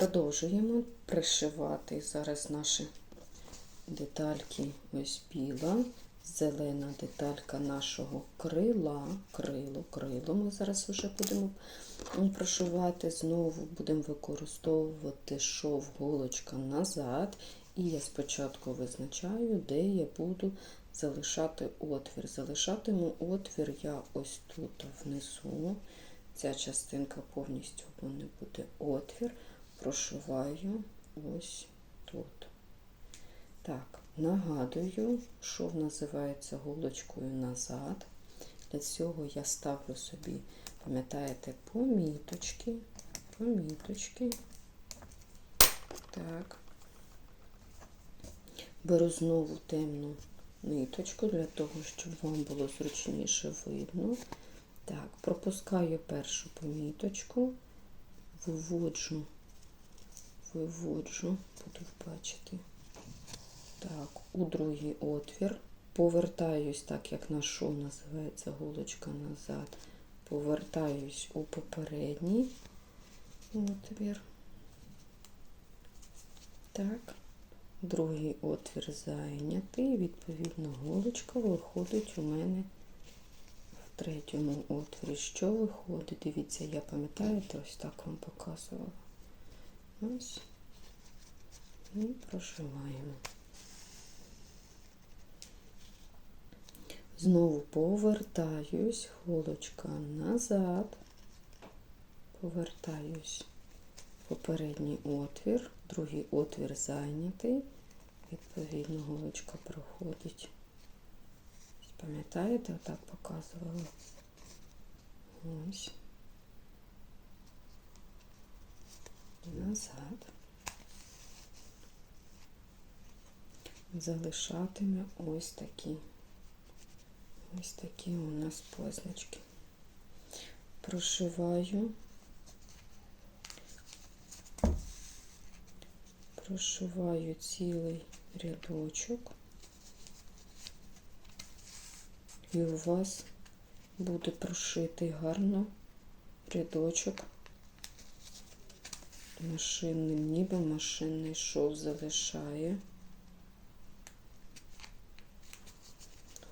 Продовжуємо пришивати зараз наші детальки. Ось біла, зелена деталька нашого крила, крило, крило. Ми зараз вже будемо прошивати. Знову будемо використовувати шов голочка назад. І я спочатку визначаю, де я буду залишати отвір. Залишатиму отвір я ось тут внизу. Ця частинка повністю в буде отвір. Прошиваю ось тут. Так, нагадую, шов називається голочкою назад. Для цього я ставлю собі, пам'ятаєте, поміточки, поміточки. Так. Беру знову темну ниточку для того, щоб вам було зручніше видно. Так, пропускаю першу поміточку, виводжу, виводжу, буду бачити. Так, у другий отвір. Повертаюсь, так як наш шов називається голочка назад. Повертаюсь у попередній отвір. Так, другий отвір зайнятий. Відповідно, голочка виходить у мене в третьому отворі. Що виходить? Дивіться, я пам'ятаєте, ось так вам показувала. Ось. І прошиваємо. Знову повертаюсь, голочка назад, повертаюсь попередній отвір, другий отвір зайнятий, відповідно, голочка проходить. Пам'ятаєте, отак показувала? Ось. Назад. Залишатиме ось такі. Ось такі у нас позначки. Прошиваю, прошиваю цілий рядочок, і у вас буде прошитий гарно рядочок машинним, ніби машинний шов залишає.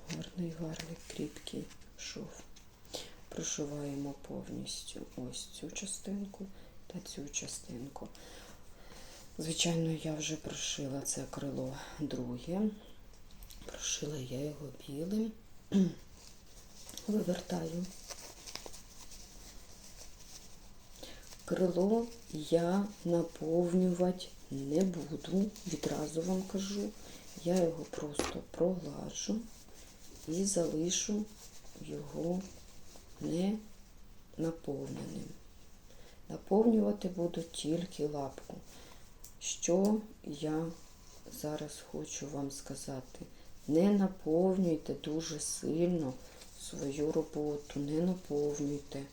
Гарний, гарний, кріпкий шов. Прошиваємо повністю ось цю частинку та цю частинку. Звичайно, я вже прошила це крило друге. Прошила я його білим, вивертаю. Крило я наповнювати не буду, відразу вам кажу. Я його просто прогладжу і залишу його не наповненим. Наповнювати буду тільки лапку. Що я зараз хочу вам сказати? Не наповнюйте дуже сильно свою роботу, не наповнюйте.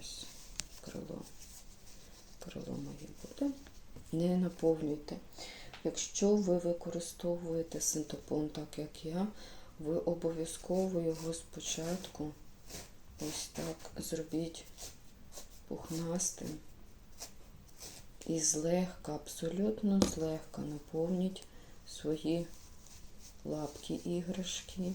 Ось крило. Крило моє буде. Не наповнюйте. Якщо ви використовуєте синтепон так, як я, ви обов'язково його спочатку ось так зробіть пухнастим і злегка, абсолютно злегка наповніть свої лапки іграшки.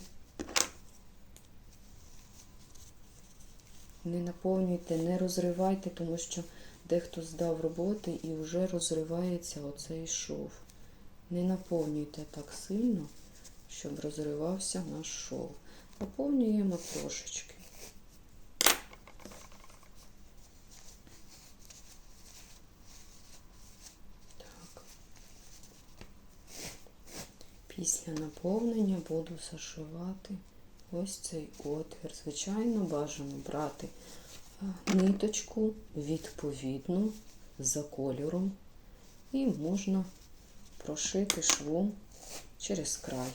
Не наповнюйте, не розривайте, тому що дехто здав роботи і вже розривається оцей шов. Не наповнюйте так сильно щоб розривався наш шов. Наповнюємо трошечки. Так. Після наповнення буду зашивати ось цей отвір. Звичайно, бажано брати ниточку відповідну за кольором і можна прошити швом через край.